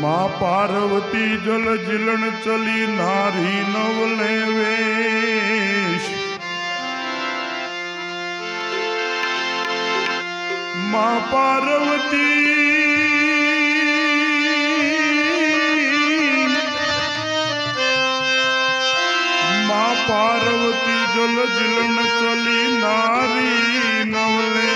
મા પાર્વતી જલ જીલણ ચલી નારી નવલે વેશ મા પાર્વતી મા પાર્વતી જલ જીલણ ચલી નારી નવલે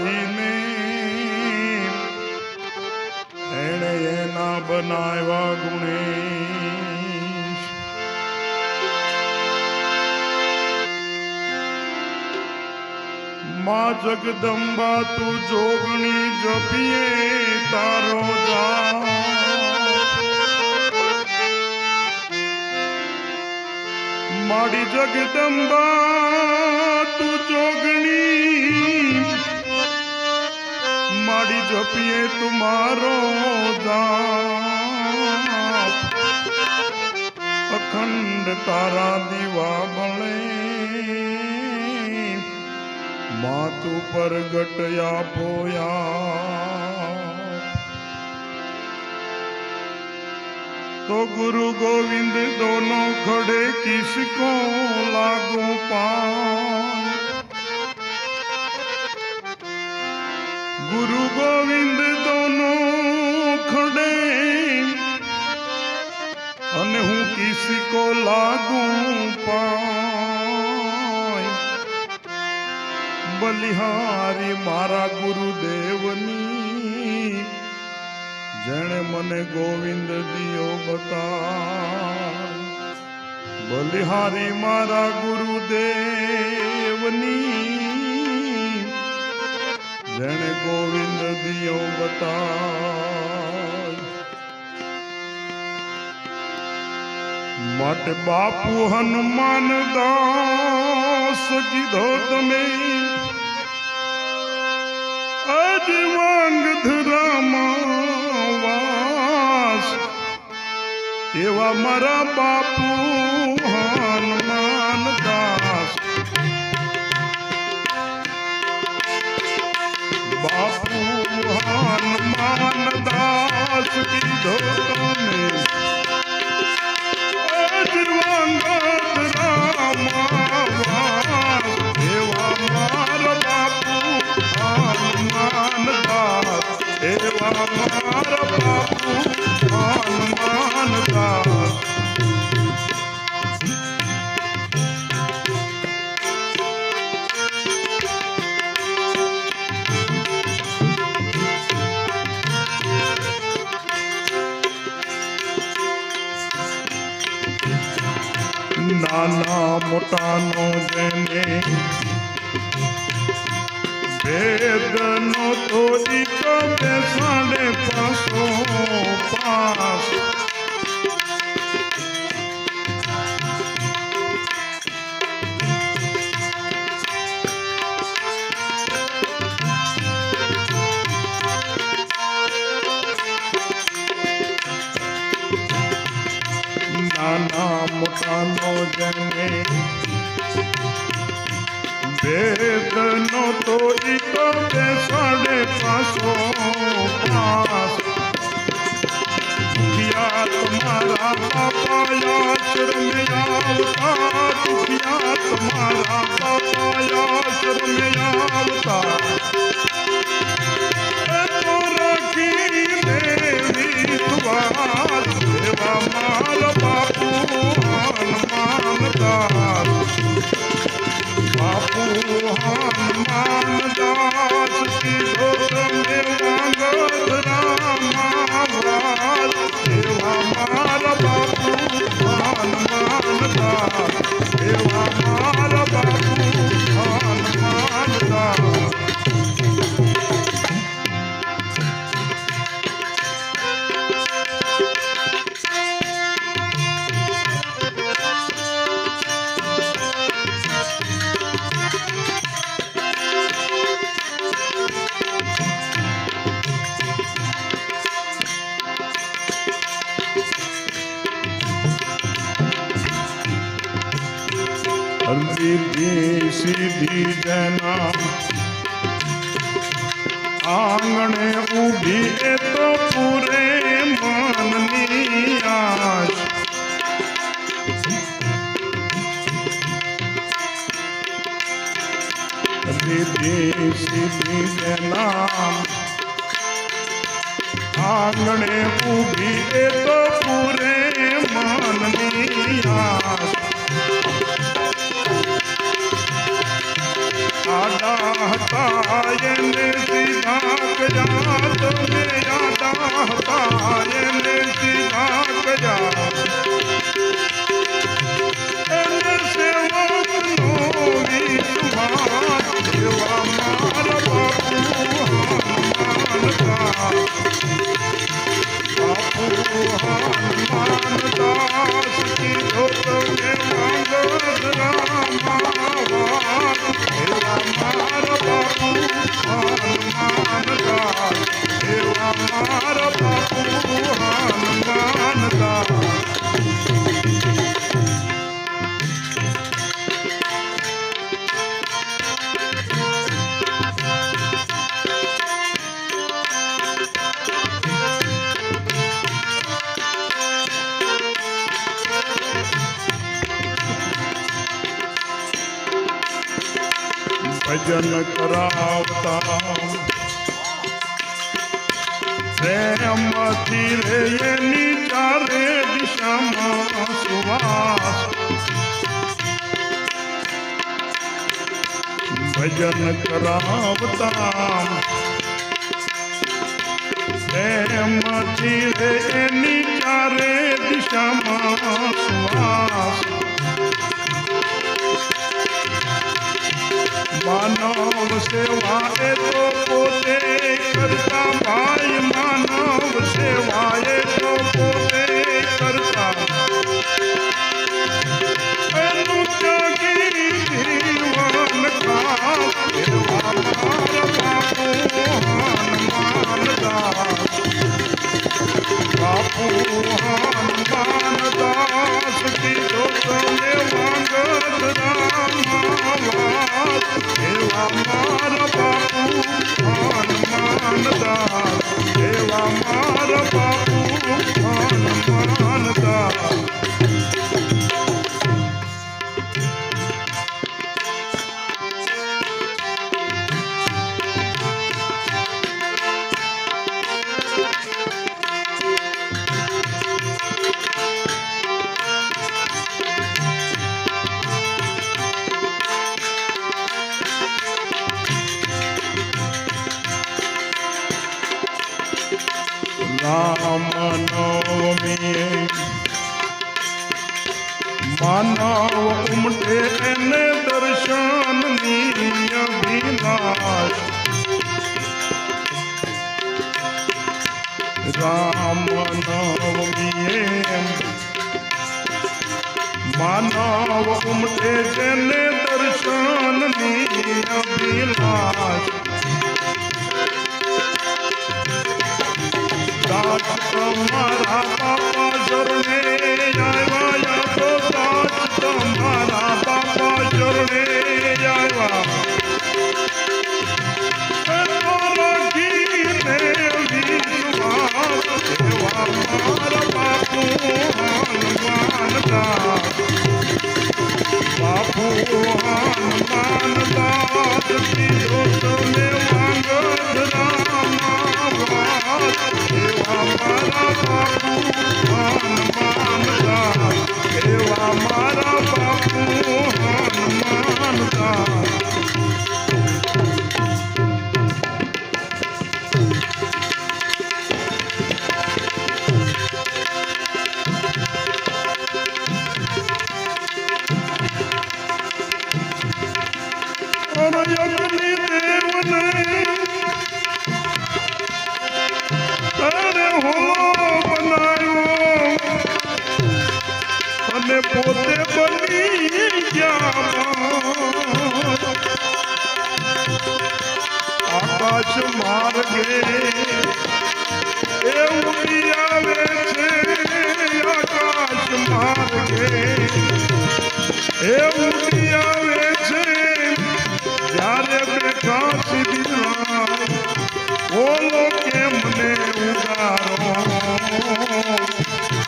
ઉતારીને એણે એના બનાવ્યા ગુણે માં જગદંબા, તું જોગણી જપીએ તારો જા માડી જગદંબા, તું જોગણી માડી જપીએ તુમારો અખંડ તારા દીવા બળે માતુ પ્રગટ આપોયા તો ગુરુ ગોવિંદ દોનો ખડે કિસકો લાગુ પા. ਗੁਰੂ ਗੋਬਿੰਦ ਦੋਨੋਂ ਖੜੇ ਅਨੇ ਹੂੰ ਕਿਸੇ ਕੋ ਲਾਗੂ ਪਾਈ ਬਲਿਹਾਰੀ ਮਾਰਾ ਗੁਰੂદેਵਨੀ જેણે મને ગોવિંદ દિયો બતા બલિહારી મારા ગુરુદેવની જેણે ગોવિંદ દિયો બતા માટે બાપુ હનુમાન દાસ કીધો તમે. આજ વાંગ એવા મારા બાપુ હનુમાન બાપુ હનુમાન દાસ કીધો તમે દુખિયા તમારા પાયા શરમે આવતા ભજન કરાવતા પ્રેમથી રે એની ચારે દિશામાં સુવાસ ભજન કરાવતા પ્રેમથી રે એની ચારે દિશામાં માનવ સેવા એ તો પોતે કરતા ભાઈ માન રામ નવમીએ માનવ ઉમટે જેને દર્શનની અભિલાષ. મારા তুমি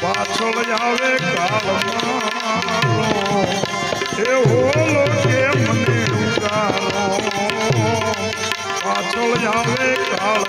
પાછળ આવે કાલ મારો. એવો કે મને ઉગારો પાછળ આવે કાલ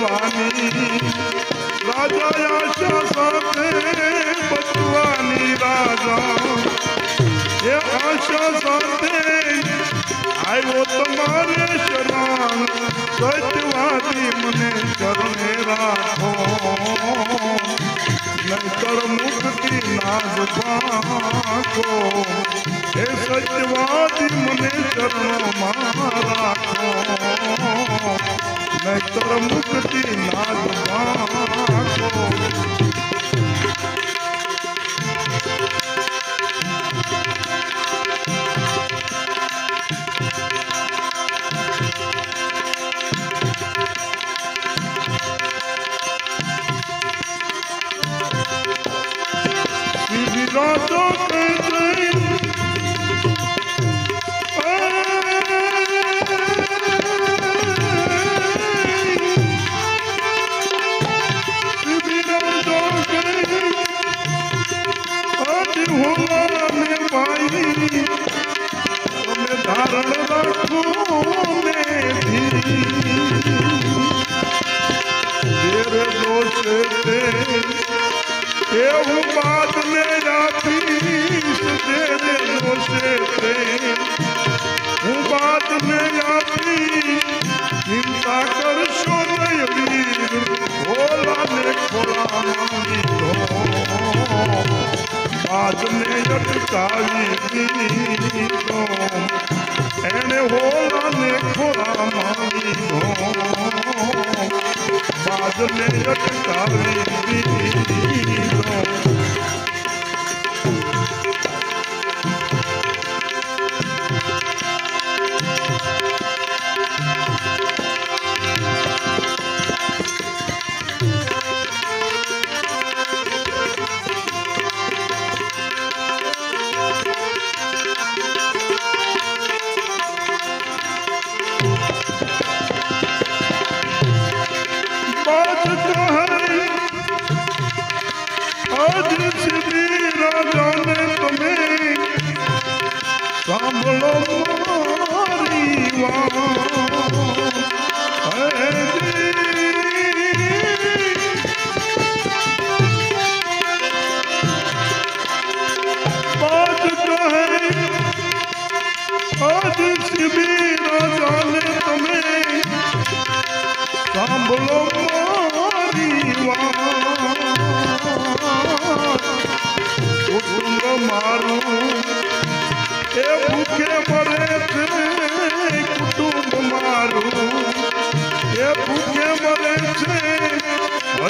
બચવાની રાજા આશા સાથે બચવાની રાજા. એ આશા સાથે આવ્યો તમારે શરણ સચવાથી મને ચરણે રાખો. નહીતર મુક્તિ નાશ પાકો એ નહીતર મુક્તિ નાગ માગો.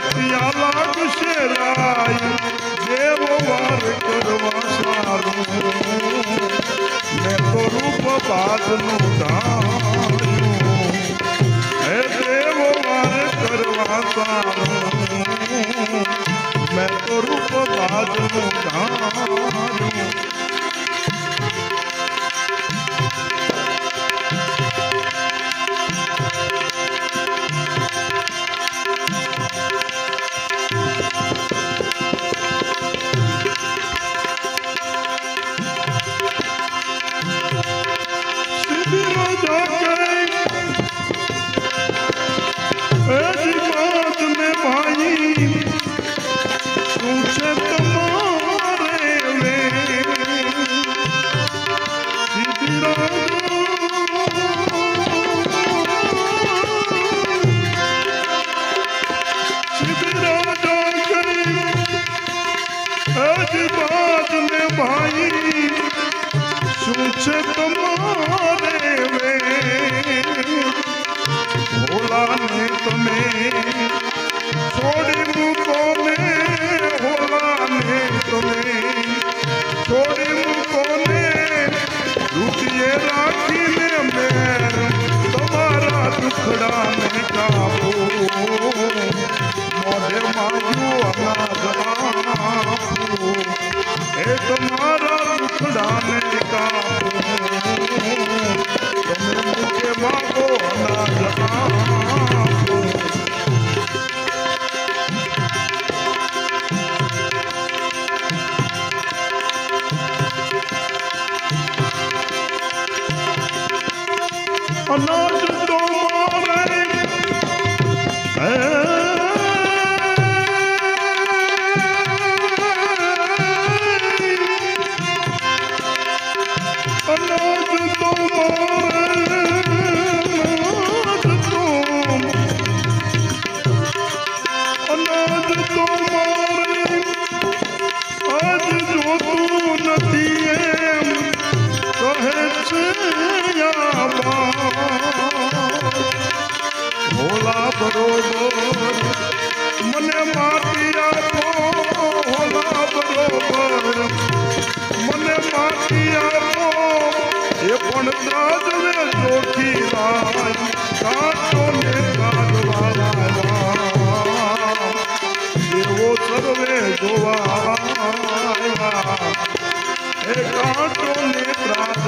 ભટિયા લાગશે રાય જેવો વાર કરવા સારું મેં તો રૂપ બાદનું ધાર્યું હે દેવો વાર કરવા સારું મેં તો રૂપ બાદનું ધાર્યું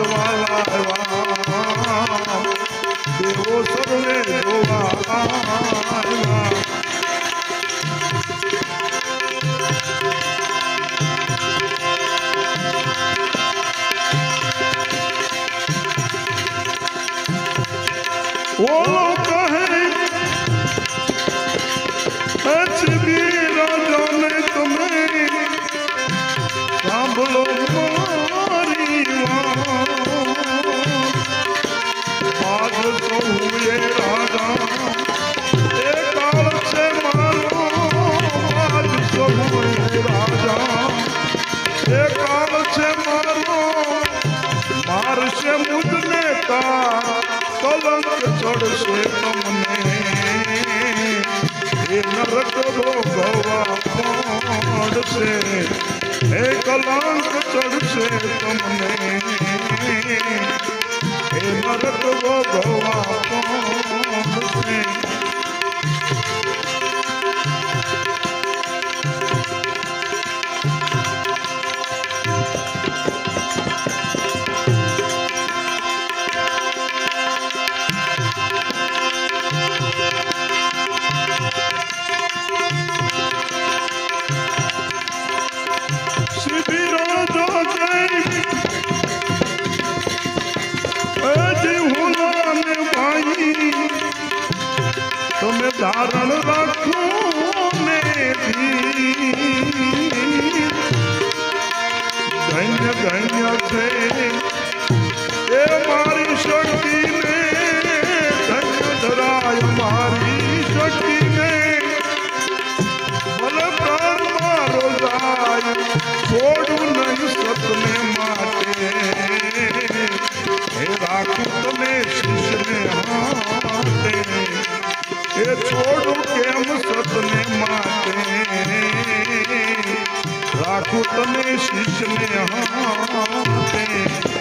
ભગવાન દેવો સર્વે જોવા મુજને કલંક ચડશે તમને. એ નરક ભોગવા પડશે, એ કલંક ચડશે તમને. એ નરક ભોગવા પડશે ચારણ રાખું ને ધન્ય ધન્ય છે. એ મારી શક્તિને ધન્ય ધરાય મારી શક્તિને. ભલે પ્રાણ મારો જાય છોડ को तने शिष में हाँ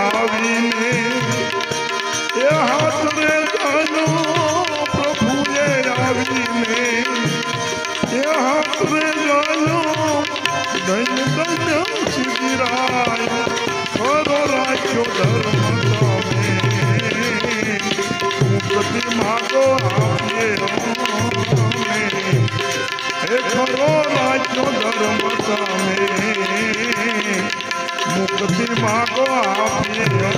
આવીને એ હાથને ધનો પ્રભુએ આવીને એ હાથને ધનો ધન્ય ધન્ય શિરાય કરો રાખ્યો ધર્મ તમે પ્રતિ માગો આવીએ હે ખરો રાખ્યો ધર્મ મુક્તિ માગો Thank you.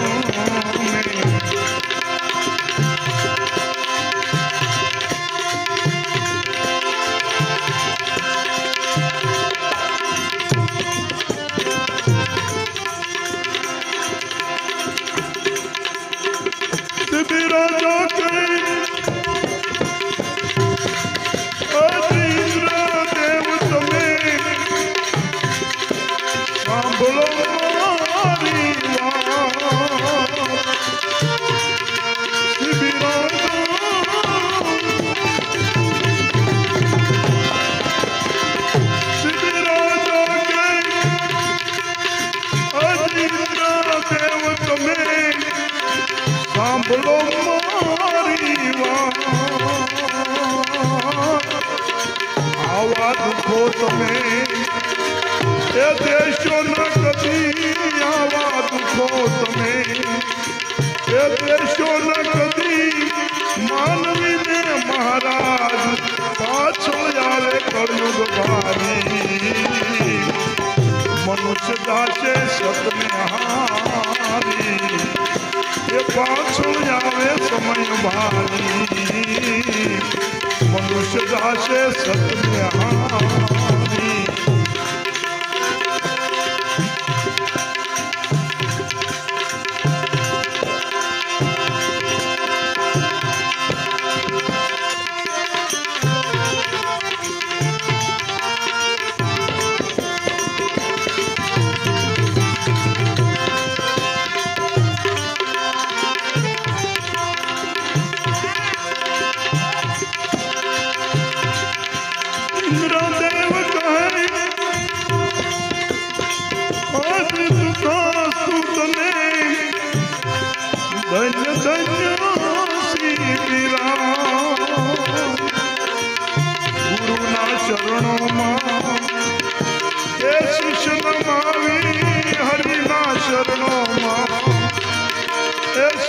Jesus, Jesus.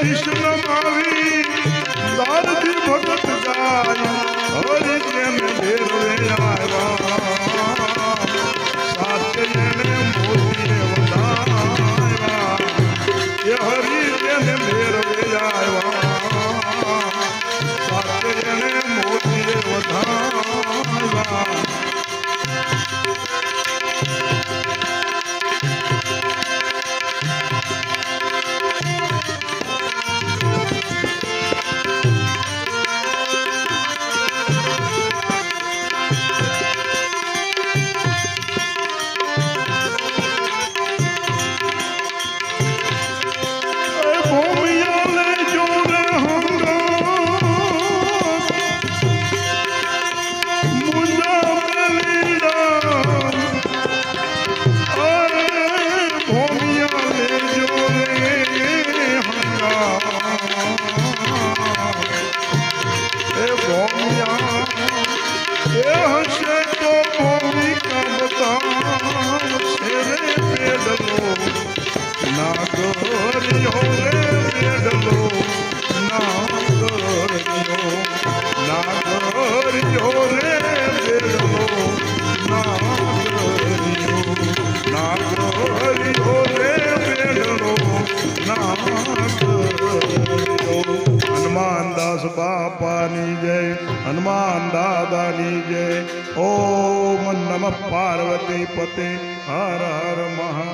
Krishna મારી સારથી ભગત ગાય હરે જેમ ભેરવે નમઃ પાર્વતી પતે હર હર મહા